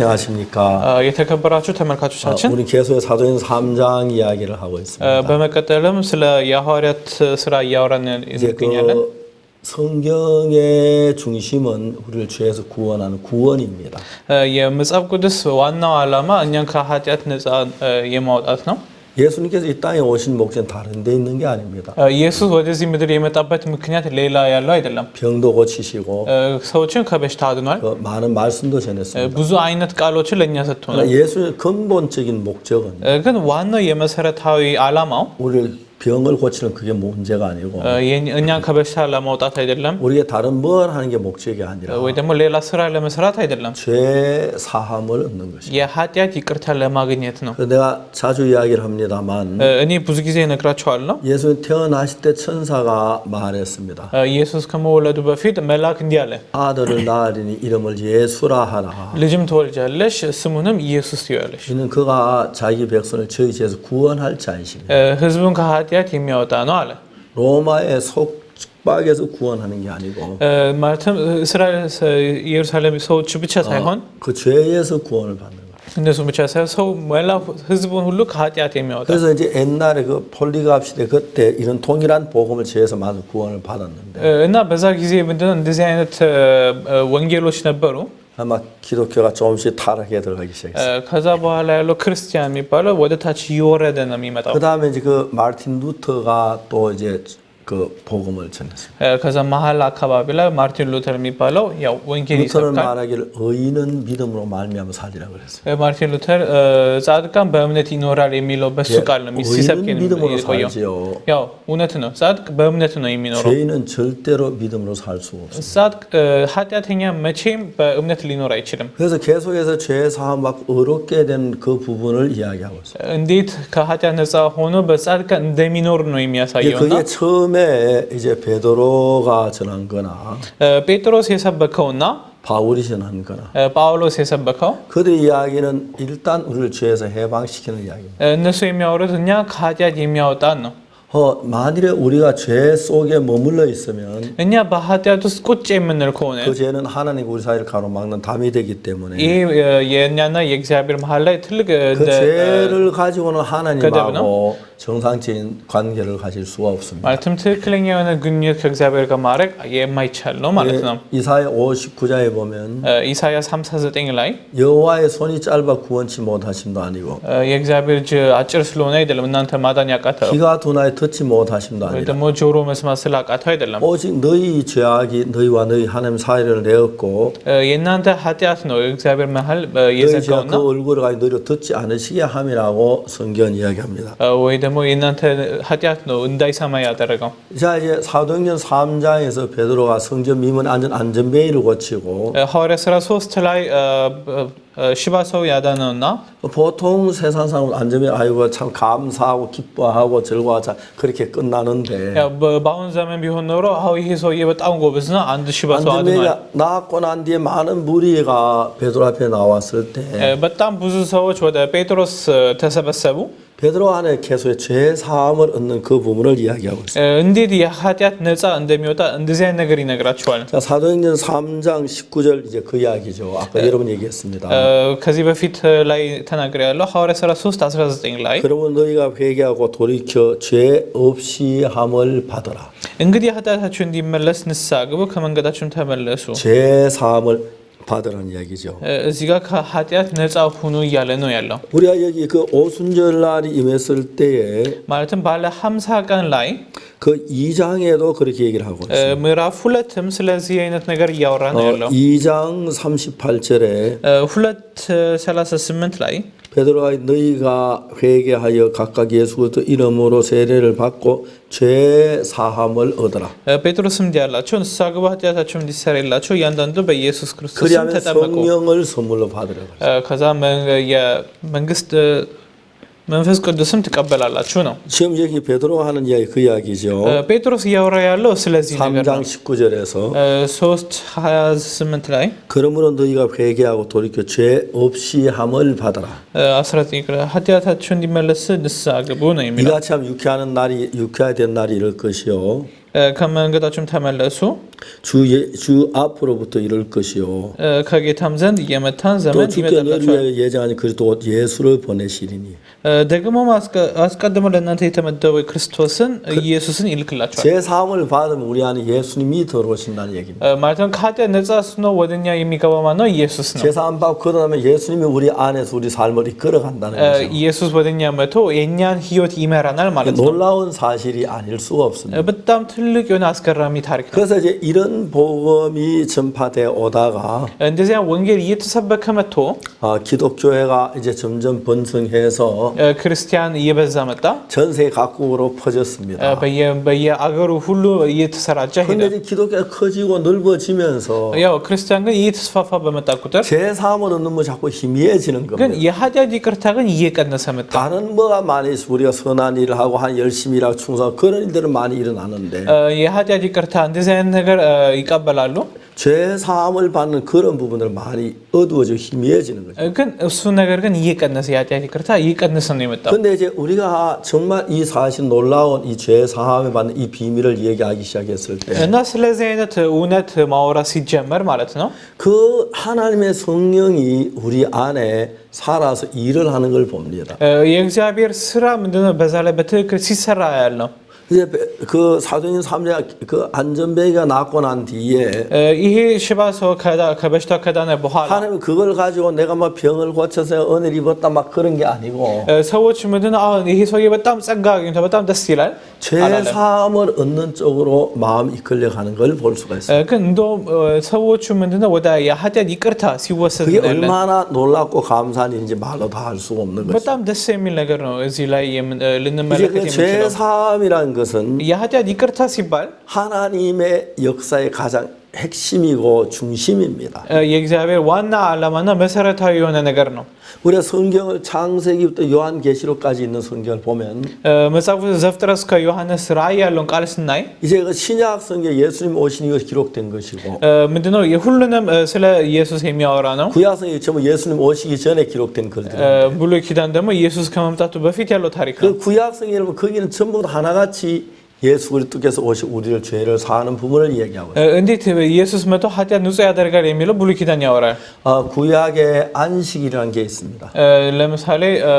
여러분 안녕하십니까? 아, የተከበራችሁ 아, ተመልካቾቻችን 우리 계속해서 사도행 3장 이야기를 하고 አ, 있습니다. በመቀጠልም ስለ የሐዋርያት ስራ እያወራን 이제 እንገኛለን። 그 성경의 중심은 우리를 죄에서 구원하는 구원입니다. አ፣ የመጽሐፍ ቅዱስ ዋናው ዓላማ እኛን ከኃጢአት ነፃ አ፣ የማውጣት ነው። 예수님께서 이 땅에 오신 목적은 다른 데 있는 게 아닙니다. አ፣ ኢየሱስ ወደዚህ ምድር የመጣበት ምክንያት ሌላ ያለው አይደለም። 병도 고치시고 አ፣ ሰዎችን ከበሽታ አድኗል። 그 많은 말씀도 አ፣ 전했습니다. ብዙ አይነት ቃሎችን ለእኛ ሰጥቶናል። 그러나 예수의 근본적인 목적은 አ፣ ግን ዋናው የመሰረታዊ ዓላማው 우리를 병을 고치는 그게 문제가 아니고 አ፣ የኝ- እኛን ከበሽታ ለማውጣት አይደለም 우리가 다른 뭘 하는 게 목적이 አ፣ 아니라 ወይ ደግሞ ሌላ ስራ ለመስራት አይደለም። 죄 사함을 얻는 것입니다. የኃጢአት ይቅርታ ለማግኘት ነው። 그래서 내가 자주 이야기를 합니다만 አ፣ እኔ ብዙ ጊዜ እነግራቸዋለሁ። 예수님 태어나실 때 천사가 말했습니다. 아, ኢየሱስ ከመወለዱ በፊት መልአክ እንዲህ አለ፣ 아들을 낳으리니 이름을 예수라 하라. ልጅም ትወልጃለሽ፣ ስሙንም ኢየሱስ ትይዋለሽ። 이는 그가 자기 백성을 저희 죄에서 구원할 자이십니다. እ፣ 로마의 속박에서 구원하는 게 아니고. 에, 어, 그 죄에서 구원을 받는 그래서 이제 옛날에 그 폴리갑 시대 그때 이런 동일한 복음을 죄에서 많은 구원을 받았는데. 옛날 베사 기지에 분들은 디자인 원계로 시나버로. 아마 기독교가 조금씩 타락에 들어가기 እ፣ 시작했어요. ከዛ በኋላ ያለው ክርስቲያን የሚባለው ወደ ታች እየወረደ ነው የሚመጣው። 그 다음에 이제 그 마르틴 루터가 또 이제 그 복음을 전했습니다. እ፣ ከዛ መሀል አካባቢ ላይ ማርቲን ሉተር የሚባለው ያው ወንጌል 루터는 ይሰብካል። 말하기를 의인은 믿음으로 말미암아 살리라 그랬어요. ማርቲን ሉተር እ፣ ጻድቃን በእምነት ይኖራል የሚለው በሱ ቃል ነው ሲሰብክ 의인은 믿음으로 የቆየው። 살지요. ያው እውነት ነው፣ ጻድቅ በእምነት ነው የሚኖረው። 죄인은 절대로 믿음으로 살 수가 없어요. ጻድቅ እ፣ ኃጢአተኛ መቼም በእምነት ሊኖር አይችልም። 그래서 계속해서 죄 사함 받고 어렵게 된 그 부분을 이야기하고 있어요. እንዴት ከኃጢአት ነፃ ሆኖ በጻድቃን እንደሚኖር ነው 이제 የሚያሳየው እና 그게 처음에 전에 이제 베드로가 전한 거나 베드로 세사백호나? 바울이 전한 거나 바울로 세사바코 그들의 이야기는 일단 우리를 죄에서 해방시키는 이야기입니다. 어, 만일에 우리가 죄 속에 머물러 있으면 그 죄는 하나님과 우리 사이를 가로막는 담이 되기 때문에 그 죄를 가지고는 하나님하고 정상적인 관계를 가질 수가 없습니다. ማለትም ትክክለኛ የሆነ ግንኙነት ከእግዚአብሔር ጋር ማድረግ የማይቻል ነው ማለት ነው። 예, 이사야 59장에 보면 እ፣ ኢሳያስ 59 ላይ 여호와의 손이 짧아 구원치 못하심도 아니고 እ፣ የእግዚአብሔር እጅ አጭር ስለሆነ አይደለም እናንተ ማዳን ያቃተው 귀가 두 나에 듣지 못하심도 ወይ 아니라 ደግሞ ጆሮ መስማት ስላቃተው አይደለም። 오직 너희 죄악이 너희와 너희 하나님 사이를 내었고 እ፣ የእናንተ ኃጢአት ነው የእግዚአብሔር መሀል እ፣ 너희 죄악 የዘጋውና 그 얼굴을 가지고 너희로 듣지 않으시게 함이라고 성경은 이야기합니다. እ፣ ወይ ደግሞ 뭐 인한테 하디아노 은다이 삼아야 하더라고. 자 이제 사도행전 3장에서 베드로가 성전 미문 안전 안전베이를 고치고. 허레스라 소스텔라이 어, 어, 어, 시바소 야다노나. 보통 세상 사람 안전베이 아이고 참 감사하고 기뻐하고 즐거워하자 그렇게 끝나는데. 야, 뭐 마흔 자면 비혼노로 하위해서 예배 따온 거면서 안드 시바소 안전벨 나왔고 난 뒤에 많은 무리가 베드로 앞에 나왔을 때. 에, 마땅 무슨 서울 저다 베드로스 대사바사부. 안에 계속의 죄 사함을 얻는 그 부분을 이야기하고 있습니다. እ፣ እንዴት የኃጢአት ነፃ እንደሚወጣ እንደዚህ አይነት ነገር ይነግራቸዋል። 자, 사도행전 3장 19절 이제 그 이야기죠. 아까 여러분 얘기했습니다. እ፣ ከዚህ በፊት ላይ ተናግሬ ያለው ሐዋርያ ስራ 3 19 ላይ 그러면 너희가 회개하고 돌이켜 죄 없이 함을 받으라. እንግዲህ ኃጢአታችሁ እንዲመለስ ንስሐ ግቡ፣ ከመንገዳችሁም ተመለሱ። 죄 사함을 받으라는 얘기죠. 지가하후야노야로 우리가 여기 그 오순절 날이 임했을 때에 말튼 발레 함사간 라이 그 2장에도 그렇게 얘기를 하고 있어요. 메라 어, 2장 38절에 훌라트 라이 베드로가 너희가 회개하여 각각 예수 그리스도 이름으로 세례를 받고 죄 사함을 얻으라. እ፣ ጴጥሮስም እንዲህ አላቸው፣ ንስሐ ግቡ፣ ኃጢአታችሁ እንዲሰረይላችሁ እያንዳንዱ በኢየሱስ ክርስቶስ ስም 그리하면 ተጠመቁ። 성령을 선물로 받으라. እ፣ ከዛ መ- የመንግስት እ፣ መንፈስ ቅዱስም ትቀበላላችሁ ነው። 지금 여기 베드로가 하는 이야기 그 이야기죠. እ፣ ጴጥሮስ እያወራ ያለው ስለዚህ ነገር ነው። 3장 19절에서 3 28 ላይ 그러므로 너희가 회개하고 돌이켜 죄 없이 함을 받아라. እ፣ 19 ላይ ኃጢአታችሁ እንዲመለስ ንስሐ ግቡ ነው የሚለው። 이같이 하면 유쾌하는 날이 유쾌해야 된 날이 이럴 것이요. እ፣ ከመንገዳችሁም ተመለሱ 주, 예, 주 앞으로부터 이럴 것이요. እ፣ ከጌታም ዘንድ የመታን 또 ዘመን 주께 너를 ይመጣላችኋል። 위하여 예정하니 그리스도 곧 예수를 보내시리니 እ፣ ደግሞም አስቀ- አስቀድሞ ለእናንተ የተመደበ ክርስቶስን ኢየሱስን ይልክላችኋል። 제 사함을 받으면 우리 안에 예수님이 들어오신다는 얘기입니다. እ፣ ማለትም ከኃጢአት ነጻ ስኖ ወደ እኛ የሚገባ ማን ነው? ኢየሱስ ነው። 제 사함 받고 그러면 예수님이 우리 안에서 우리 삶을 이끌어간다는 እ፣ 거죠. ኢየሱስ ወደ እኛ መቶ የእኛን ህይወት ይመራናል ማለት ነው። 놀라운 사실이 아닐 수가 እ፣ 없습니다. በጣም ትልቅ የሆነ አስገራሚ ታሪክ ነው። 그래서 이제 이런 복음이 전파돼 오다가 어, 기독교회가 이제 점점 번성해서 전세 각국으로 퍼졌습니다. 그런데 기독교가 커지고 넓어지면서 제3으로 너무 자꾸 희미해지는 겁니다. 다른 뭐가 많이 우리가 선한 일을 하고 한 열심히 일하고 충성 그런 일들은 많이 일어나는데 이하자지 그렇다 안 되세요. ይቀበላሉ። 죄 사함을 받는 그런 부분을 많이 어두워지고 희미해지는 거죠. እ፣ ግን እሱ ነገር ግን እየቀነሰ የኃጢአት ይቅርታ እየቀነሰ ነው የመጣው። 근데 이제 우리가 정말 이 사실 놀라운 이 죄 사함을 받는 이 비밀을 얘기하기 시작했을 때 그 እና ስለዚህ አይነት እውነት ማውራት ሲጀመር ማለት ነው 그 하나님의 성령이 우리 안에 살아서 일을 하는 걸 봅니다. እ፣ የእግዚአብሔር ስራ ምንድነው? በዛ ላይ በትክክል ሲሰራ ያለው 이제 그 사도인 삼자 그 안전벨이가 났고 난 뒤에 하나님 그걸 가지고 내가 막 병을 고쳐서 은혜를 입었다 막 그런 게 아니고 죄사함을 얻는 쪽으로 마음 이끌려 가는 걸 볼 수가 있습니다. 그게 얼마나 놀랍고 감사한지 말로 다 할 수 없는 거죠. 땀다 이제 그 죄사함이라는 것은 하나님의 역사의 가장 핵심이고 중심입니다. እ፣ የእግዚአብሔር ዋና ዓላማና መሰረታዊ የሆነ ነገር ነው። 우리가 성경을 창세기부터 요한계시록까지 있는 성경을 보면 እ፣ መጽሐፉ ዘፍጥረት እስከ ዮሐንስ ራእይ ያለውን ቃል ስናይ 이제 그 신약 성경 예수님 오신 이거 기록된 것이고 እ፣ ምንድነው የሁሉንም እ፣ ስለ ኢየሱስ የሚያወራ ነው። 구약 성경이 전부 예수님 오시기 전에 기록된 글들. እ፣ ብሉይ ኪዳን ደግሞ ኢየሱስ ከመምጣቱ በፊት ያለው ታሪክ ነው። 그 구약 성경 여러분 거기는 전부 다 하나같이 예수 그리스도께서 오시 우리를 죄를 사하는 부분을 이야기하고 있어요. እ፣ እንዴት ኢየሱስ መቶ ኃጢአት ንጹህ ያደርጋል የሚለው ብሉይ ኪዳን ያወራል። 아, 구약에 안식이라는 게 있습니다. እ፣ ለምሳሌ እ፣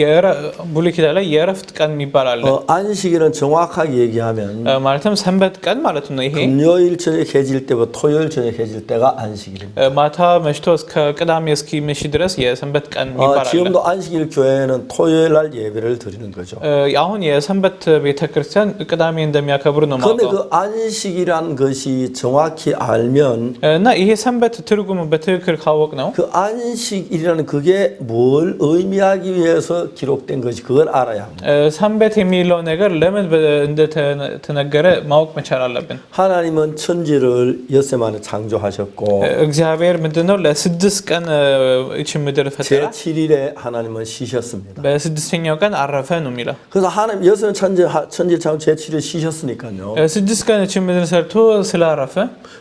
የእረ- ብሉይ ኪዳን ላይ የእረፍት ቀን የሚባል አለ። 어, 안식일은 정확하게 얘기하면 እ፣ ማለትም ሰንበት ቀን ማለት ነው። ይሄ 금요일 저녁 해질 때부터 토요일 저녁 해질 때가 안식일입니다. እ፣ ማታ መሽቶ እስከ ቅዳሜ እስኪመሽ ድረስ የሰንበት ቀን 어, ይባላል። 지금도 안식일 교회는 토요일 날 예배를 드리는 거죠. እ፣ አሁን የሰንበት ቤተክርስቲያን ቅዳሜ እንደሚያከብሩ ነው 그런데 ማውቀው 그 안식이란 것이 정확히 알면 እና ይሄ ሰንበት ትርጉም በትክክል ካወቅ ነው 그 안식이라는 그게 뭘 의미하기 위해서 기록된 것이 그걸 알아야 합니다. እ፣ ሰንበት የሚለው ነገር ለምን በ- እንደተነገረ ማወቅ መቻል አለብን። 하나님은 천지를 엿새 만에 창조하셨고 እ፣ እግዚአብሔር ምንድነው ለስድስት ቀን እ፣ ይህችን ምድር ፈጠረ። 제7일에 하나님은 쉬셨습니다. በስድስተኛው ቀን አረፈ ነው የሚለው። 그래서 하나님 여섯은 천지 천지 창조 제7 일 쉬셨으니까요. እ፣ ስድስት ቀን ይህችን ምድር ሰርቶ ስላረፈ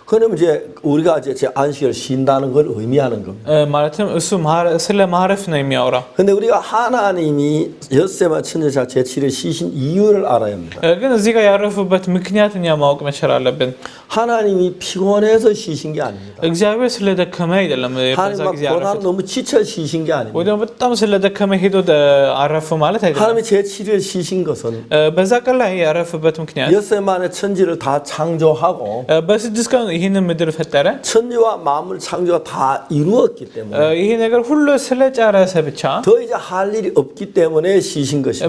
그러면 이제 우리가 이제 제 안식을 쉰다는 걸 의미하는 겁니다. እ፣ ማለትም እሱ ማረ- ስለ ማረፍ ነው የሚያወራ። 근데 우리가 하나님이 엿새만 천지자 제7일 쉬신 이유를 알아야 합니다. እ፣ ግን እዚህ ጋር ያረፉበት ምክንያት እኛ ማወቅ መቻል አለብን። 하나님이 피곤해서 쉬신 게 아닙니다. እግዚአብሔር ስለደከመ አይደለም እ፣ በዛ 하나님 막 ጊዜ 고난 ያረፉት። 너무 지쳐 쉬신 게 ወይ 아닙니다. ደግሞ በጣም ስለደከመ ሄዶ ደ- አረፉ ማለት አይደለም። 하나님이 제7일 쉬신 것은 እ፣ በዛ ቀን ላይ 알파벳 그냥 여세만의 천지를 다 창조하고 천지와 만물 창조가 다 이루었기 때문에 더 이제 할 일이 없기 때문에 쉬신 것입니다.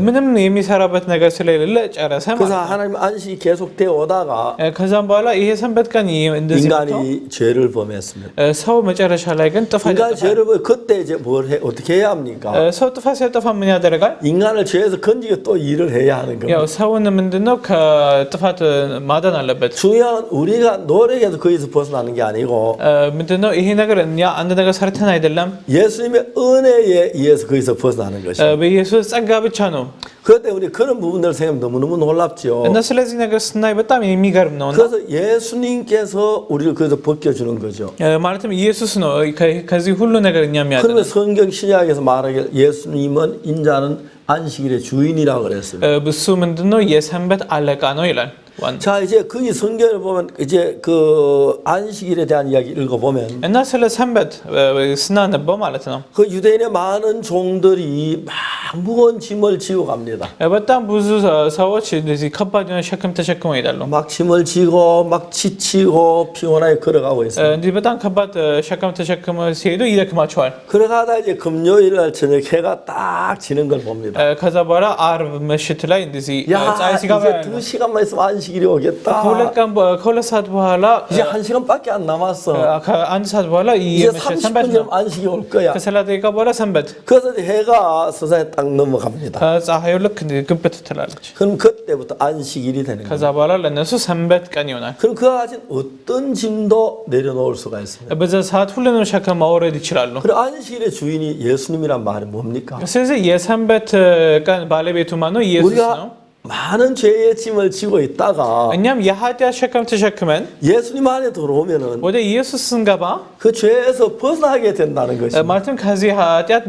그래서 하나님 안식이 계속되어 오다가 그래서 뭐라 이해 선배간 이 인간이 죄를 범했습니다. 인간이 죄를 범 그때 이제 뭘 해, 어떻게 해야 합니까? 인간을 죄에서 건지고 또 일을 해야 하는 겁니다. 계속 그 똑같은 말은 알아በት. 중요한 우리가 노력해서 거기서 벗어나는 게 아니고. 어, 근데는 이 내가는 야 안다가 살아나야 될람. 예수님의 은혜에 의해서 거기서 벗어나는 것이. 어, 예수 싹가비차노. 그때 우리 그런 부분들 생각하면 너무너무 놀랍죠. 그래서 예수님께서 우리를 그래서 벗겨주는 거죠. 그러면 성경 신약에서 말하길 예수님은 인자는 안식일의 주인이라고 그랬어요. one. 자 이제 거기 성경을 보면 이제 그 안식일에 대한 이야기 읽어 보면 En als hele Sabbat, we snan de bom alle tano. 그 유대인의 많은 종들이 막 무거운 짐을 지고 갑니다. Ebatam buzu saochi de kapadion shakem te shakem idalo. 막 짐을 지고 막 지치고 피곤하게 걸어가고 있어요. Di betan kapat shakem te shakem seido ida kmachwal. 그러가다 이제 금요일 날 저녁 해가 딱 지는 걸 봅니다. Kazabara arv meshitlay dizi. 야 이제 두 시간만 있으면 안식 일이 오겠다. ከሁለት ቀን በ- ከሁለት ሰዓት በኋላ 이제 한 시간밖에 안 남았어. እ፣ ከአንድ ሰዓት በኋላ 이제 የምሽት ሰንበት 30분 ነው። 전 안식이 올 거야. ከሰላሳ ደቂቃ በኋላ ሰንበት 그래서 이제 해가 서산에 딱 넘어갑니다. እ፣ ፀሐዩ ልክ እንዲህ ግብት ትላለች። 그럼 그때부터 안식일이 되는 거예요. ከዛ በኋላ ለእነሱ ሰንበት ቀን ይሆናል። 그럼 그와 가진 어떤 짐도 내려놓을 수가 있습니다. በዛ ሰዓት ሁሉንም ሸክም ማውረድ ይችላሉ። 그리고 안식일의 주인이 예수님이란 말이 뭡니까? ስለዚህ የሰንበት እ፣ ቀን ባለቤቱ ማን ነው? ኢየሱስ ነው። 우리가 많은 죄의 짐을 지고 있다가 왜냐면 예수님 안에 들어오면은 예수 쓴가 봐? 그 죄에서 벗어나게 된다는 것입니다. 말튼 kazi hatiat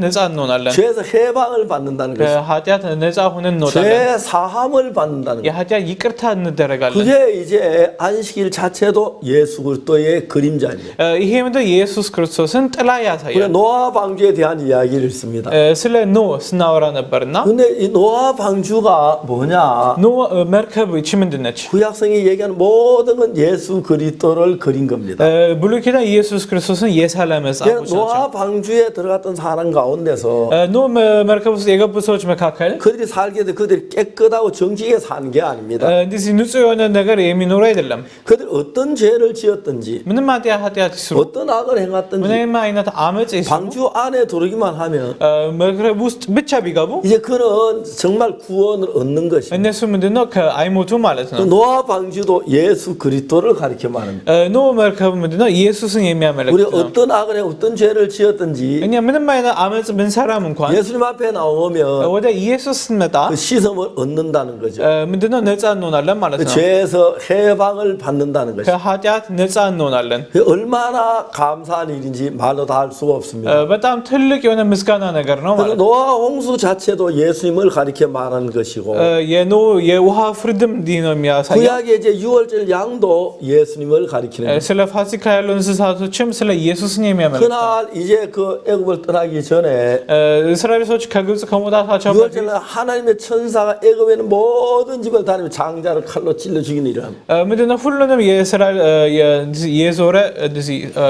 죄에서 해방을 받는다는 것이. 하는죄 사함을 받는다는 것이. 이끌타는데가 그게 이제 안식일 자체도 예수 그리스도의 그림자입니다. 이해면도 예수 그리스도는 뜰라야사야. 그래 노아 방주에 대한 이야기를 씁니다. 슬레 노 스나오라는 버나. 근데 이 노아 방주가 뭐냐? 노아 어, 메르케브 이치면드네치. 구약성이 얘기하는 모든 건 예수 그리스도를 그린 겁니다. 물론 그냥 예수 그리스도 그래서는 예살렘에 싸우고 있었죠. 노아 방주에 들어갔던 사람 가운데서 Ну, мы, мы руководство его посочим как хель. 그들이 살게 돼 그들이 깨끗하고 정직하게 사는 게 아닙니다. Дези нуцуёнэ нагар эминур эдиллем. 그들 어떤 죄를 지었든지 Мына мадия хатиат исру. 어떤 악을 행했든지 Мына майнат амэц исру. 방주 안에 들어기만 하면 Мы руководство бича бигабу. 이제 그는 정말 구원을 얻는 것입니다. Эне сумдино к аймуту 그 малэтна. 노아 방주도 예수 그리스도를 가리켜 말합니다. Ну, мы руководство 예수슨 예미함을 우리 የሚያመለክት ነው። 어떤 악을 해 어떤 죄를 지었든지 እኛ ምንም አይነት አመፅ ብንሰራም እንኳን 예수님 앞에 나오면 ወደ ኢየሱስ ስንመጣ 그 시섬을 얻는다는 거죠. እ፣ ምንድነው ነፃ እንሆናለን ማለት 그 ነው። 죄에서 해방을 받는다는 것이 ከኃጢአት ነፃ እንሆናለን። 그 얼마나 감사한 일인지 말로 다 할 수가 እ፣ 없습니다. በጣም ትልቅ የሆነ ምስጋና ነገር ነው ማለት 그리고 ነው። 노아 홍수 자체도 예수님을 가리켜 말하는 것이고 እ፣ የኖ የውሃ ፍርድም እንዲህ ነው የሚያሳየው። 구약의 이제 유월절 양도 예수님을 가리키는 እ፣ 거예요. ስለ ፋሲካ ያሉ እንስሳቶችም 슬라 예수 님이 하면 그날 이제 그 애굽을 떠나기 전에 이스라엘 소식 가급수 거무다 하자마자 유월절날 하나님의 천사가 애굽에는 모든 집을 다니며 장자를 칼로 찔러 죽이는 일을 합니다. 근데 훌로는 이스라엘 예소레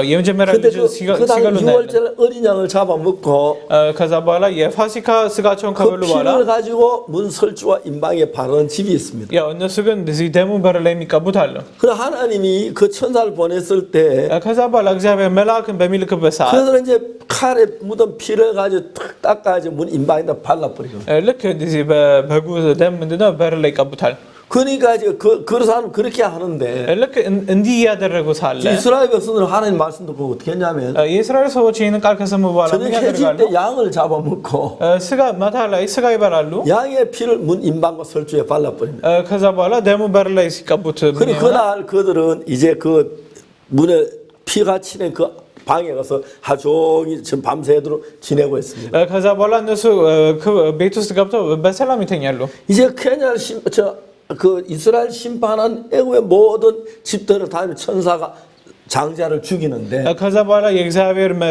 예언자메라 근데 그, 그 당시 시가로 유월절 어린 양을 잡아먹고 카자발라 예파시카 스가촌 그 카벨로 피를 와라 가지고 문설주와 임방에 바르는 집이 있습니다. 야 어느 수건 데시 데모 바르레미카 부탈로 그러나 하나님이 그 천사를 보냈을 때 카자바라 그자 melakın bemilikı 그래서 이제 칼에 묻은 피를 가지고 탁 닦아가지고 문 인방에다 발라버리고. 이렇게 이제 배구에서 됐는데는 배를 까부탈. 그러니까 이제 그, 그 사람 그렇게 하는데. 이렇게 인디야들라고 살래. 이스라엘 백성들 하나님 말씀도 보고 어떻게 했냐면. 이스라엘 소지는 깔끔해서 뭐 저녁 해질 때 양을 잡아먹고. 스가 마타라 스가 이발알로. 양의 피를 문 임방과 설주에 발라버립니다. 그래서 발라 데모 발라 이스카부트. 그리고 그날 그들은 이제 그 문에 피가 치는 그 방에 가서 하종일 지금 밤새도록 지내고 있습니다. 어, 가자 볼란드스 그 베이투스갑도 베살람이 되냐로. 이제 케냐 심저 그 이스라엘 심판한 애굽의 모든 집들을 다 천사가 장자를 죽이는데 እ፣ ከዛ በኋላ የእግዚአብሔር መ-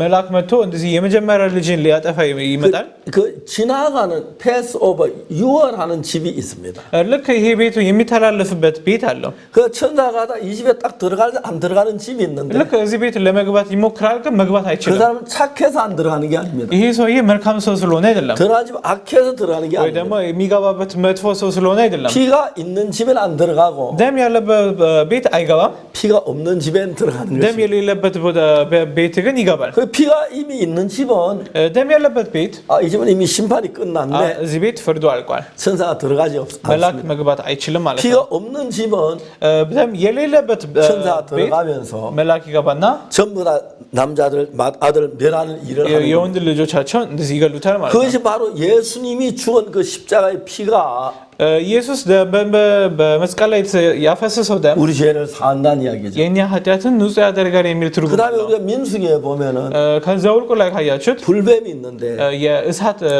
መልአክ መጥቶ እንደዚህ የመጀመሪያ ልጅን ሊያጠፋ ይመጣል። 그, 그 지나가는 패스 오버 유월하는 집이 있습니다. እ፣ ልክ ይሄ ቤቱ የሚተላለፍበት ቤት አለው። 그 천사가 다 이 집에 딱 들어갈 때 안 들어가는 집이 있는데 ልክ እዚህ ቤት ለመግባት ይሞክራል፣ ግን መግባት 그 አይችልም። 사람은 착해서 안 들어가는 게 아닙니다. ይሄ ሰውዬ መልካም ሰው ስለሆነ አይደለም፣ 들어가는 집 악해서 들어가는 게 ወይ 아닙니다. ደግሞ የሚገባበት መጥፎ ሰው ስለሆነ አይደለም። 피가 있는 집엔 안 들어가고 ደም ያለበት እ፣ ቤት አይገባም። 피가 없는 집 엔 들어가는 ደም 것입니다. የሌለበት ቦታ- በ- ቤት ግን ይገባል። 그 피가 이미 있는 집은 እ፣ ደም ያለበት ቤት 아, 이 집은 이미 심판이 አ፣ 끝났네. እዚህ ቤት ፍርዱ አልቋል። 천사가 들어가지 없, መልአክ 않습니다. መግባት አይችልም ማለት ነው። 피가 없는 집은 እ፣ ደም የሌለበት እ፣ 천사가 ቤት 들어가면서 መልአክ ይገባና 전부 다 남자들 맏- 아들 멸하는 일을 የ- 하는 거예요. የወንድ ልጆቻቸውን እንደዚህ ይገሉታል ማለት ነው። 그것이 바로 예수님이 죽은 그 십자가의 피가 እ፣ ኢየሱስ ደ- በ- በ- በመስቀል ላይ የተ- ያፈሰሰው ደም 우리 죄를 산다는 이야기죠. የእኛ ኃጢአትን ንጹህ ያደርጋል የሚል ትርጉም 그다음에 አለው። 우리가 민수기에 보면은 እ፣ ከዘኍልቍ ላይ ካያችሁት 불뱀이 있는데 እ፣ የእሳት እ፣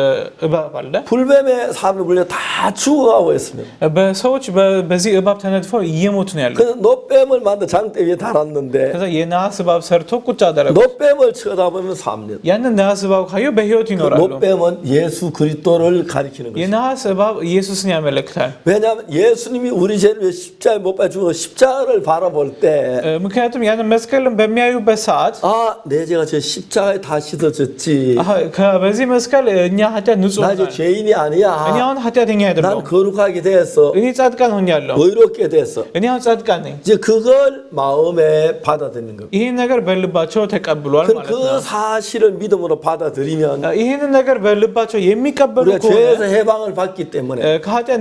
እባብ አለ። 불뱀에 사람들 물려 다 죽어가고 있습니다. በሰዎች በ- በዚህ እባብ ተነድፈው እየሞቱ ነው ያለው። 그래서 노뱀을 만든 장대 위에 달았는데 ከዛ የነሐስ እባብ ሰርቶ ቁጭ አደረጉ። 노뱀을 쳐다보면 삽니다. ያንን ነሐስ እባብ ካዩ በህይወት ይኖራሉ። 노뱀은 예수 그리스도를 가리키는 것입니다. የነሐስ እባብ ኢየሱስን ያመለክታል። 왜냐하면 예수님이 우리 죄를 위해 십자가에 못 박혀 죽어 십자가를 바라볼 때 እ፣ ምክንያቱም ያንን መስቀልን በሚያዩበት ሰዓት 아, 내 죄가 저 십자가에 다 씻어졌지. አሀ፣ ከ- በዚህ መስቀል እኛ ኃጢአት ንጹህ 나 이제 ሆናል። 죄인이 እኔ 아니야. አሁን ኃጢአተኛ 난 አይደለሁም። 거룩하게 됐어. እኔ ጻድቃን ሆኛለሁ። 의롭게 됐어. እኔ አሁን ጻድቃን ነኝ። 이제 그걸 마음에 받아들이는 겁니다. ይህን ነገር በልባቸው ተቀብሏል 그럼 ማለት 그 ነው። 사실을 믿음으로 받아들이면 ይህንን ነገር በልባቸው የሚቀበሉ 우리가 ከሆነ 죄에서 해방을 받기 때문에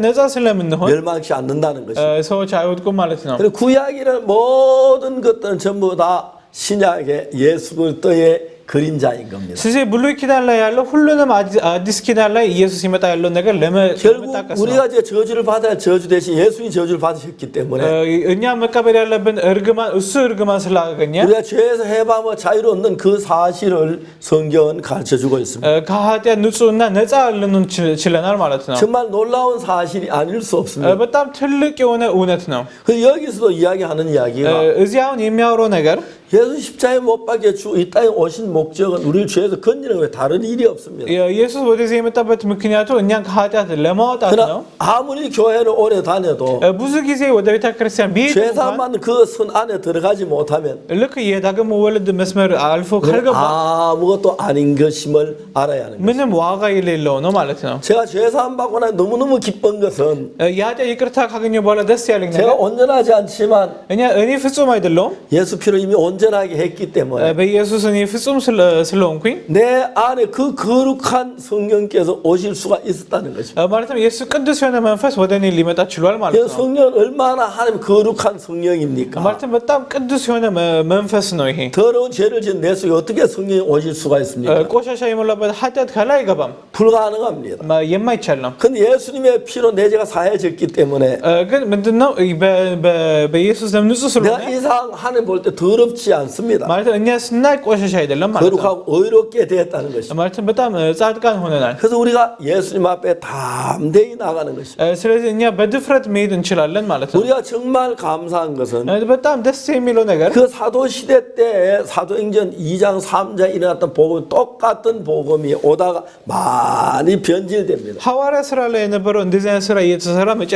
여자 슬램은 멸망치 않는다는 것이. 에서 자유롭고 말했으나. 그리고 구약이라는 모든 것들은 전부 다 신약의 예수 그리스도의 그림자인 겁니다. ስለዚህ ብሉይ ኪዳን ላይ ያለው ሁሉንም አዲ- አዲስ ኪዳን ላይ ኢየሱስ ሲመጣ ያለውን ነገር ለመ- 결국 ለመጣቀስ ነው። 우리가 이제 저주를 받아야 저주 대신 예수님이 저주를 받으셨기 እ፣ 때문에 እኛ መቀበል ያለብን እርግማን እሱ እርግማን ስላገኘ 우리가 죄에서 해방과 자유로 얻는 그 사실을 성경은 가르쳐 주고 있습니다. እ፣ ከኃጢአት ንጹህና ነፃ ልንሆን ች- ችለናል ማለት ነው። 정말 놀라운 사실이 아닐 수 እ፣ 없습니다. በጣም ትልቅ የሆነ እውነት ነው። 그 여기서도 이야기하는 እ፣ 이야기가 እዚህ አሁን የሚያወራው ነገር 예수 십자가에 못 박혀 죽이 땅에 오신 목적은 우리를 죄에서 건지는 거예요. 다른 일이 없습니다. ኢየሱስ ወደዚህ የመጣበት ምክንያቱ እኛን ከኃጢአት ለማውጣት ነው። 그러나 아무리 교회를 오래 다녀도 እ፣ ብዙ ጊዜ ወደ ቤተ ክርስቲያን ቢሄድ 죄 እንኳን 사만 그 선 안에 들어가지 못하면 ልክ የዳግም ወልድ መስመር አልፎ ካልገባ 아무것도 아닌 것임을 알아야 하는 거예요. ምንም ዋጋ የሌለው ነው ማለት ነው። 제가 죄 사함 받고 나 너무너무 기쁜 것은 እ፣ የኃጢአት ይቅርታ ካገኘ በኋላ ደስ ያለኝ 제가 ነገር 온전하지 않지만 እኛ እኔ ፍጹም አይደለሁም 예수 피로 이미 온 전하게 했기 እ፣ 때문에 በኢየሱስ እኔ ፍጹም ስለ- ስለሆንኩኝ 내 안에 그 거룩한 성령께서 오실 수가 있었다는 거죠. እ፣ ማለትም የእሱ ቅዱስ የሆነ መንፈስ ወደ እኔ ሊመጣ ችሏል ማለት 그 ነው። 성령은 얼마나 하나님 거룩한 성령입니까? ማለትም በጣም ቅዱስ የሆነ መ- መንፈስ ነው ይሄ። 더러운 죄를 지은 내 속에 어떻게 성령이 오실 수가 እ፣ 있습니까? ቆሻሻ የሞላበት ኃጢአት ከላይ አይገባም፣ 불가능합니다. ማ- የማይቻል ነው። 근데 예수님의 피로 내 죄가 사해졌기 때문에 እ፣ ግን ምንድነው በ- በ- በኢየሱስ ደም ንጹህ ስለሆነ 내가 이상 하나님 볼 때 더럽지 쉽지 않습니다. 말하자면 응애스날 꼬셔셔야 될라 거룩하고 의롭게 되었다는 것입니다. 그래서 우리가 예수님 앞에 담대히 나가는 것입니다. 우리가 정말 감사한 것은 그 사도 시대 때 사도행전 2장 3장 일어났던 복음 똑같은 복음이 오다가 많이 변질됩니다. 하와레스라를 내버려 인디젠스라 이 사람이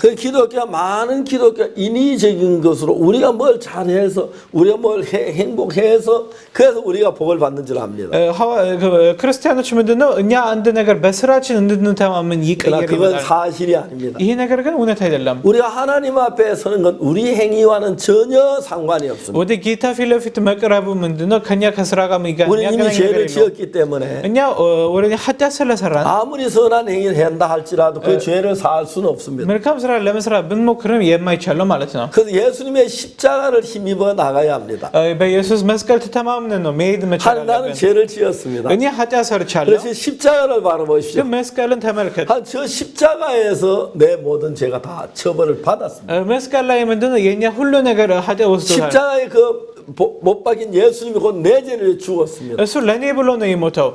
그 기독교 많은 기독교 인위적인 것으로 우리가 뭘 잘해 해서 우리가 뭘 해, 행복해서 그래서 우리가 복을 받는 줄 압니다. 하그 크리스티안을 치면은 은야 안데 내가 베스라치는 듣는 태만은 이 그건 사실이 아닙니다. 이 내가 그건 오늘 태될람. 우리가 하나님 앞에 서는 건 우리 행위와는 전혀 상관이 없습니다. 어디 기타 필로피트 메카라부 문드는 그냥 가스라가 미가 우리 이미 죄를 지었기 때문에 은야 어, 우리는 하태살라 살아. 아무리 선한 행위를 한다 할지라도 그 죄를 사할 수는 없습니다. 멜캄스라 레멘스라 분모 그럼 옛마이 첼로 말했잖아. 그 예수님의 십자가를 힘 힘입어 나가야 합니다. Ve Yesus mezgaltı tamamen o meydan meçhal. 한나는 죄를 지었습니다. Ve niye hatta sarı çarlı? 그래서 십자가를 바라보십시오. Ve mezgalın temel kat. 한 저 십자가에서 내 모든 죄가 다 처벌을 받았습니다. Mezgalla yemenden yenya hulluna göre hatta ustular. 십자가의 그 못 박인 예수님이 곧 내 죄를 위해 죽었습니다. Sur lene bulonu imotav.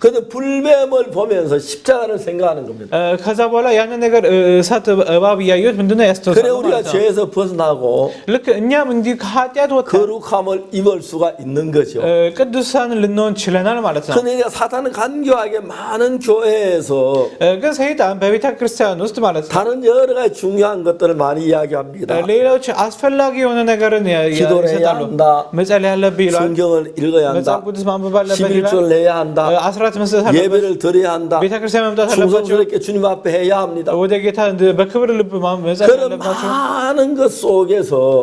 근데 불뱀을 보면서 십자가를 생각하는 겁니다. 그래서 보라 yani ne kadar satıp evabi yayıyor bunun estos. 그래 우리가 죄에서 벗어나고 이렇게 은냐문디 하야도 거룩함을 입을 수가 있는 거죠. 그두산을 넣는 칠레나를 말했잖아. 그러니까 사탄은 간교하게 많은 교회에서 그 세이단 베비타 크리스티아노스 말했어. 다른 여러 가지 중요한 것들을 많이 이야기합니다. 레이라우치 아스펠라기 오는 애가는 기도해야 한다. 성경을 읽어야 한다. 11절 내야 한다. 예배를 드려야 한다. 충성스럽게 주님 앞에 해야 합니다. 그런 많은 것 속에서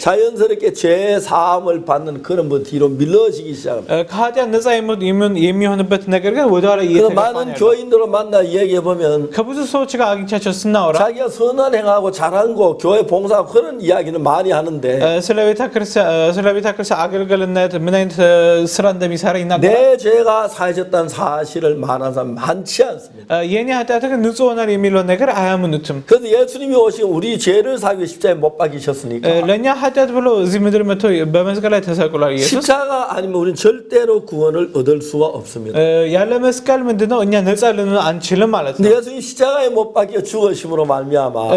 자연스럽게 죄 사함을 받는 그런 뭐 뒤로 밀려지기 시작합니다. 가지 그 많은 교인들을 만나 얘기해 보면 자기가 선한 행하고 잘한 거 교회 봉사 그런 이야기는 많이 하는데 슬라비타 크리스 슬라비타 크리스 아글글은 내 민한 스란데미 살아 있나 내 죄가 내가 사해졌다는 사실을 말하는 사람 많지 않습니다. 그래서 예수님이 오신 우리 죄를 사기 십자에 못 박이셨으니까. 십자가 아니면 우리는 절대로 구원을 얻을 수가 없습니다. 야레메스칼 예수님 십자가에 못 박혀 죽으심으로 말미암아.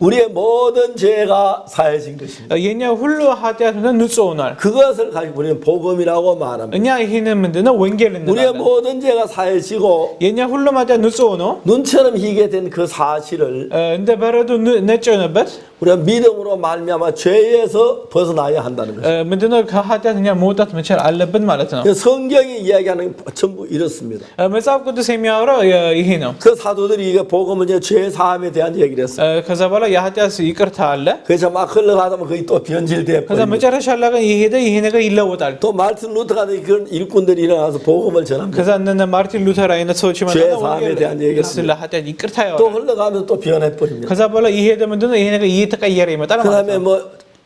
우리의 모든 죄가 사해진 것입니다. 그것을 가지고 우리는 복음이라고 말. 말합니다. 냐 히는 문제는 원계를 우리의 모든 죄가 사해지고 옛냐 훌러마다 누쏘노? 눈처럼 희게 된 그 사실을 우리가 믿음으로 말미암아 죄에서 벗어나야 한다는 거죠. 어, ምንድነው ከኃጢአት እኛ መውጣት መቻል አለብን ማለት ነው። 그래서 성경이 이야기하는 전부 이렇습니다. 어, መጽሐፍ ቅዱስ የሚያወራው የ- ይሄ ነው። 그 사도들이 이게 복음을 이제 죄 사함에 대한 얘기를 했어요. 어, ከዛ በኋላ የኃጢአት ይቅርታ አለ። 그래서 막 흘러가다 보면 거기 또 변질돼 ከዛ 버립니다. መጨረሻ ላይ ግን የሄደ ይሄ ነገር ይለወጣል። 또 말틴 루터가 된 그런 일꾼들이 일어나서 복음을 전합니다. ከዛ እነ ማርቲን ሉተር አይነት ሰዎች 죄 ይመጣሉ 사함에 대한 얘기를 ስለ ኃጢአት ይቅርታ 또 ያወራል። 흘러가면 또 변해 버립니다. ከዛ በኋላ የሄደ ምንድነው ይሄ ነገር እየተቀየረ ይመጣል ማለት ነው።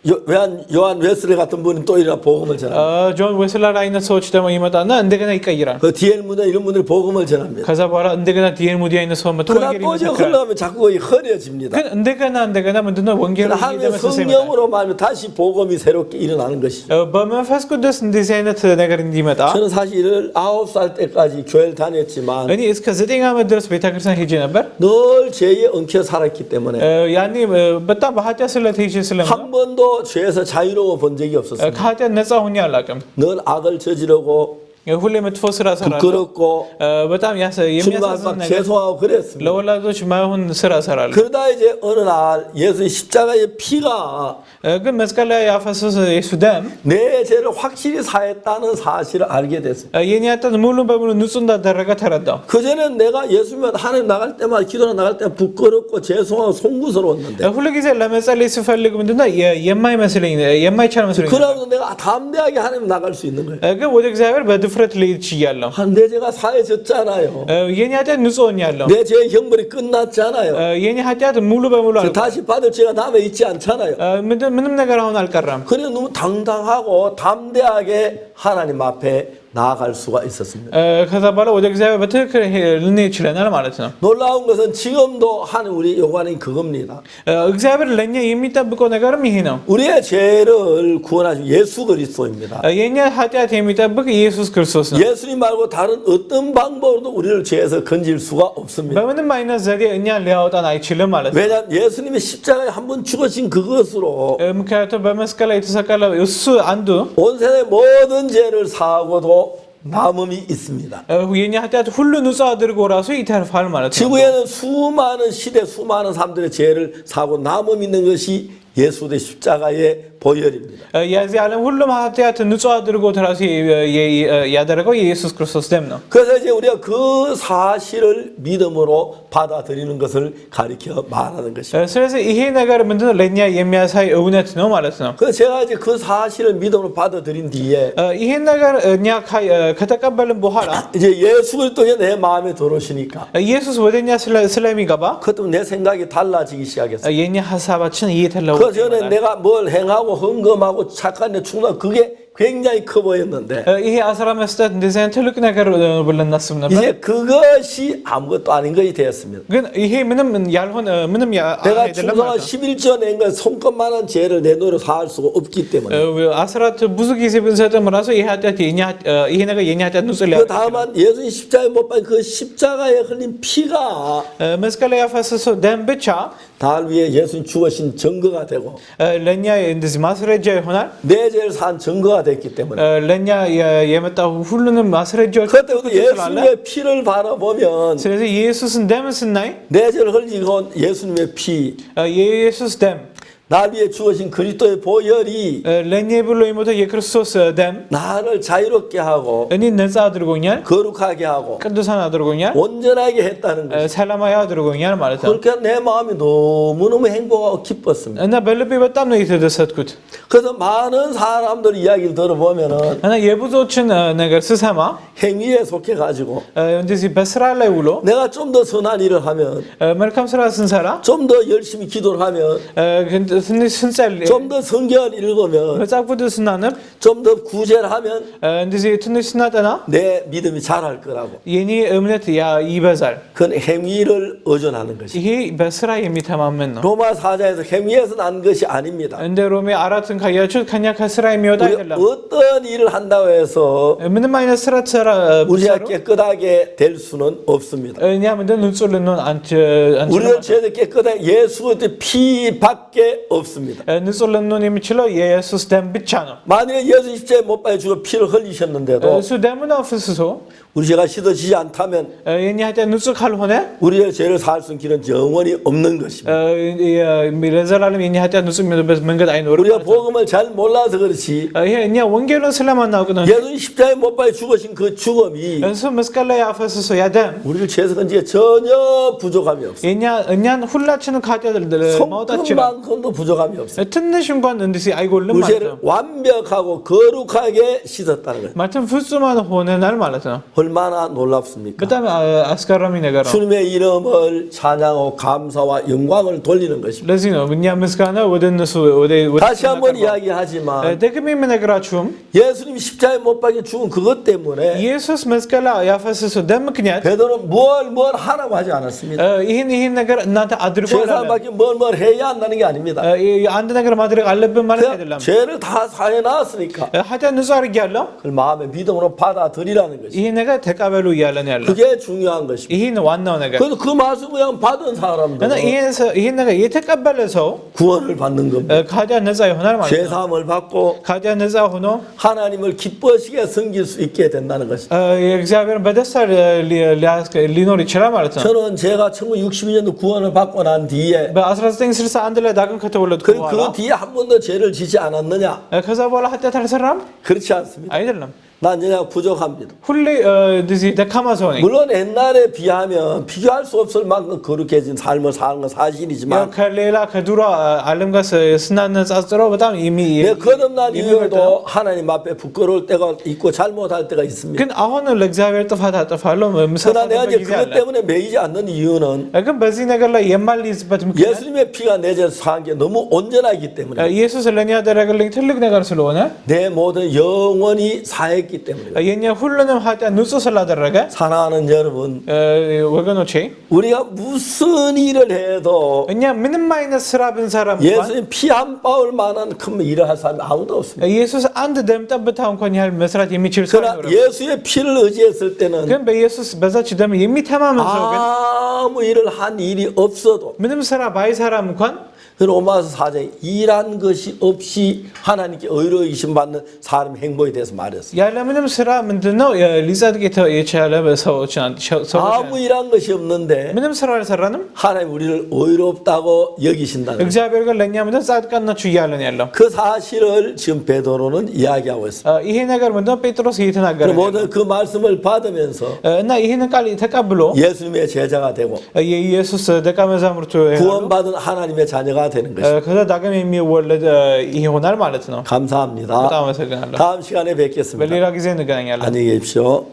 요한 웨슬레 같은 분은 또 이런 복음을 전합니다. 아, 존 웨슬라라이는 소치다마 뭐 이마다나 안데그나 이까이라. 그 디엘 무대 이런 분들 복음을 전합니다. 가서 봐라 안데그나 디엘 무대에 있는 소마 통하게 이마. 흘러가면 자꾸 흐려집니다. 그 안데그나 안데그나 만드는 원계로 하면 성령으로 말면 다시 복음이 새롭게 일어나는 것이. 어, 보면 파스코드스 디자인의 내가린 디마다. 저는 사실 19살 때까지 교회를 다녔지만 아니 이스카 제딩하면 들어서 베타크리스탄 해지나버. 늘 죄에 엉켜 살았기 때문에. 어, 야니 바타 바하자슬라 테이시슬라. 한 번도 죄에서 자유로워 본 적이 없었습니다. 늘 악을 저지르고 ሁሌ መጥፎ ስራ እሰራለሁ። 부끄럽고 어, በጣም ያሰ- 정말 የሚያሳዝን 막 ነገር 죄송하고 그랬습니다. ለወላጆች ማይሆን ስራ እሰራለሁ። 그러다 이제 어느 날 예수 십자가의 피가 어, ግን መስቀል ላይ ያፈሰሰ የሱ ደም 내 죄를 확실히 사했다는 사실을 알게 됐어요. 어, የኔ ኃጢአት ሙሉ በሙሉ ንጹህ እንዳደረገ ተረዳው። 그전엔 내가 예수면 하나님 나갈 때마다 기도나 나갈 때 부끄럽고 죄송하고 송구스러웠는데 ሁሉ ጊዜ ለመጸለይ ስፈልግ ምንድነው የ- የማይመስለኝ የማይቻል መስለኝ ነበር። 그러면서 내가 담대하게 하나님 나갈 수 있는 거예요. 어, ግን ወደ እግዚአብሔር በድፍረት ልሄድ ችያለሁ። 아, 내 죄가 사해졌잖아요. 어, የኔ ኃጢአት ንጹህ ሆኛለሁ። 내 죄의 형벌이 끝났잖아요. 어, የኔ ኃጢአት ሙሉ በሙሉ አልቋል። 다시 받을 죄가 남아 있지 않잖아요. 어, ምንድን- ምንም ነገር አሁን አልቀረም። 그래 너무 당당하고 담대하게 하나님 앞에 나아갈 수가 있었습니다. 어፣ ከዛ በኋላ ወደ እግዚአብሔር በትክክል ሄ- ልንሄድ ችለናል ማለት ነው። 놀라운 것은 지금도 하는 우리 요구하는 그겁니다. 어፣ እግዚአብሔር ለእኛ የሚጠብቀው ነገርም ይሄ ነው። 우리의 죄를 구원하신 예수 그리스도입니다. 어፣ የእኛ ኃጢአት የሚጠብቅ ኢየሱስ ክርስቶስ ነው። 예수님 말고 다른 어떤 방법으로도 우리를 죄에서 건질 수가 없습니다. በምንም አይነት ዘዴ እኛን ሊያወጣን አይችልም ማለት ነው። 왜냐하면 예수님이 십자가에 한 번 죽으신 그것으로 어፣ ምክንያቱም በመስቀል ላይ የተሰቀለው እሱ አንዱ 온 세상의 모든 죄를 사하고도 마음이 있습니다. 지구에는 수많은 시대 수많은 사람들의 죄를 사고 남음 있는 것이 예수의 십자가의 보혈입니다. 어፣ የዚህ ዓለም ሁሉም ኃጢአት ንጹህ አድርጎት ራሱ የ- የ- የ- ያደረገው የኢየሱስ ክርስቶስ ደም ነው። 그래서 이제 우리가 그 사실을 믿음으로 받아들이는 것을 가리켜 말하는 것입니다. 어፣ ስለዚህ ይሄ ነገር ምንድነው ለእኛ የሚያሳይ እውነት ነው ማለት ነው። 그래서 제가 이제 그 사실을 믿음으로 받아들인 뒤에 어፣ ይሄን ነገር እኛ ካ- 어፣ ከተቀበልን በኋላ 이제 예수 그리스도가 내 마음에 들어오시니까 어፣ ኢየሱስ ወደ እኛ ስለ- ስለሚገባ 그때 내 생각이 달라지기 어, 시작했어요. የእኛ ሀሳባችን እየተለወጠ 그 전에 ይመጣል። 내가 뭘 행하고 헌금하고 착한 데 충성 그게 굉장히 커 보였는데 어፣ ይሄ አስራ መስጠት እንደዚህ አይነት ትልቅ ነገር 어, ብለን እናስብ ነበር። 이제 그것이 아무것도 아닌 것이 되었습니다. ግን ይሄ ምንም ያልሆነ ምንም ያ- 내가 አይደለም 충성한 ማለት ነው። 11조 낸것 손끝만한 죄를 내 노릇 사할 수가 없기 때문에 어, አስራት ብዙ ጊዜ ብንሰጥም ራሱ ይሄ ኃጢአት የኛ 어፣ ይሄ ነገር የኛ ኃጢአት ንጹህ 그 ሊያደርግ 다만 예수님 십자가에 못 박힌 그 십자가에 흘린 피가 어፣ መስቀል ላይ ያፈሰሰው ደም ብቻ 달 위에 예수님 죽으신 증거가 되고 어፣ ለእኛ እንደዚህ ማስረጃ ይሆናል። 내 죄를 산 증거가 됐기 때문에 어፣ ለእኛ የ- የመጣው ሁሉንም ማስረጃዎች 그때부터 ስላለ 예수님의 피를 바라보면 ስለዚህ የኢየሱስን ደም ስናይ 내 죄를 흘리고 예수님의 피, 어፣ የኢየሱስ ደም 나 위에 주어진 그리스도의 보혈이 Lenye 예크리스토스 댐 나를 자유롭게 하고 Lenye neza 들고냐? 거룩하게 하고 끈두산 들고냐? 온전하게 했다는 것이 그렇게 그러니까 내 마음이 너무너무 행복하고 기뻤습니다. 그래서 많은 사람들 이야기를 들어보면 행위에 속해 가지고 내가 좀 더 선한 일을 하면 좀더 열심히 기도를 하면 좀더 성경을 읽으면. 좀더 구제를 하면. 내 믿음이 자랄 거라고. 그건 행위를 의존하는 것이. 이게 로마 사자에서 행위에서 난 것이 아닙니다. 어떤 일을 한다고 해서. 우리가 깨끗하게 될 수는 없습니다. 우리가 깨끗하게 예수의 피 밖에 없습니다. እ፣ ንጹህ ልንሆን የሚችለው የኢየሱስ ደም ብቻ ነው። 만약에 예수 십자에 못 박혀 죽어 피를 እ፣ 흘리셨는데도 እሱ ደሙን አፍስሶ 우리 죄가 씻어지지 않다면 እ፣ የኛ ኃጢአት ንጹህ ካልሆነ 우리의 죄를 살 수 있는 길은 영원히 없는 እ፣ 것입니다. የ- ለዘላለም የኛ ኃጢአት ንጹህ የሚሆንበት መንገድ አይኖርም። 우리가 복음을 잘 몰라서 그렇지 እ፣ ይሄ እኛ ወንጌሉን ስለማናውቅ ነው። 예수 십자에 못 박혀 죽으신 그 죽음이 እሱ መስቀል ላይ ያፈሰሰው ያ ደም 우리를 죄에서 건지에 전혀 부족함이 없어요. የኛ እኛን ሁላችንን ከኃጢአት ማውጣት ይችላል። 손금만큼도 부족함이 없어요. 틀리신 건 은디시 아이골은 무쇠를 맞죠. 완벽하고 거룩하게 씻었다는 거예요. 마침 훌수만 호내날 말하죠. 얼마나 놀랍습니까? 그다음에 아, 아스카람이 내가 주님의 이름을 찬양하고 감사와 영광을 돌리는 것입니다. 레지노 문야메스카나 오덴누수 오데 다시 한번 이야기하지만 데크미메 내가 춤 예수님 십자에 못 박혀 죽은 그것 때문에 예수 메스칼라 야파스스 데크냐 베드로는 뭘뭘 하라고 하지 않았습니다. 이힌 이힌 내가 나한테 아들 제사밖에 뭘뭘 해야 한다는 게 아닙니다. እ፣ 이- አንድ ነገር ማድረግ አለብን ማለት 그냥 አይደለም። 죄를 다 사해 놨으니까 እ፣ ኃጢአት ንጹህ አድርጌያለሁ 그걸 마음의 믿음으로 받아들이라는 것이 ይህ ነገር ተቀበሉ እያለን ያለው 그게 중요한 것입니다. ይህ ነው ዋናው ነገር 그래서 그 말씀 그냥 받은 እና 사람들은 ይህን ሰ- ይህን ነገር የተቀበለ ሰው 구원을 받는 እ፣ 겁니다. ከኃጢአት ነፃ ይሆናል ማለት ነው። 죄사함을 받고 ከኃጢአት ነፃ ሆኖ 하나님을 기뻐하시게 섬길 수 있게 된다는 것이. እ፣ የእግዚአብሔርን በደስታ ሊ- ሊ- ሊያስ- ሊኖር ይችላል ማለት ነው። 저는 제가 1962년도 구원을 받고 난 뒤에 በ1961 ላይ ዳግም 그리고 그, 그 뒤에 한 번 더 죄를 지지 않았느냐? كذا ولا حتى 그렇지 않습니다. 아니 난제가 부족합니다. 훌리 어, 데카마소니. 물론 옛날에 비하면 비교할 수 없을 만큼 거룩해진 삶을 사는 건 사실이지만. 칼레라 카두라 아, 알름가 스나는 싸스로 보담 이미. 내 거듭난 이유도 하나님 앞에 부끄러울 때가 있고 잘못할 때가 있습니다. 근 아호는 렉자벨 또 받아 또 발로 그러나 내가 이제 그것 때문에 매이지 않는 이유는. 약간 베지네가라 옛말 리스바좀. 예수님의 피가 내절 사한 게 너무 온전하기 때문에. 예수 슬레니아데라글링 틀릭네가르슬로나. 내 모든 영원히 사역 했기 때문에. 옛날 훈련을 사랑하는 여러분, 우리가 무슨 일을 해도 예수님 피 한 방울만한 큰 일을 할 사람이 아무도 없습니다. 예수의 피를 의지했을 때는. 아. 무 일을 한 일이 없어도 ምንም ስራ ባይሰራም እንኳን 그 로마서 4장에 일한 것이 없이 하나님께 의로이심 받는 사람 행복에 대해서 말했어요. ያለምንም ስራ ምንድነው ሊጸድቅ የተ- የቻለ ሰዎች ሰዎች 아무 일한 것이 없는데 ምንም ስራ አልሰራንም። 하나님 우리를 의롭다고 여기신다는 거예요. እግዚአብሔር ግን ለእኛ ምንድን ጻድቃን ናችሁ እያለን ያለው 그 사실을 지금 베드로는 이야기하고 있습니다. እ፣ ይሄ ነገር ምንድነው ጴጥሮስ እየተናገረ 그럼 ነው 모든 그 말씀을 받으면서 እ፣ እና ይህንን ቃል ተቀብሎ 예수님의 제자가 되고 되고 구원받은 하나님의 자녀가 되는 것입니다. 감사합니다. 다음 시간에 뵙겠습니다. 안녕히 계십시오.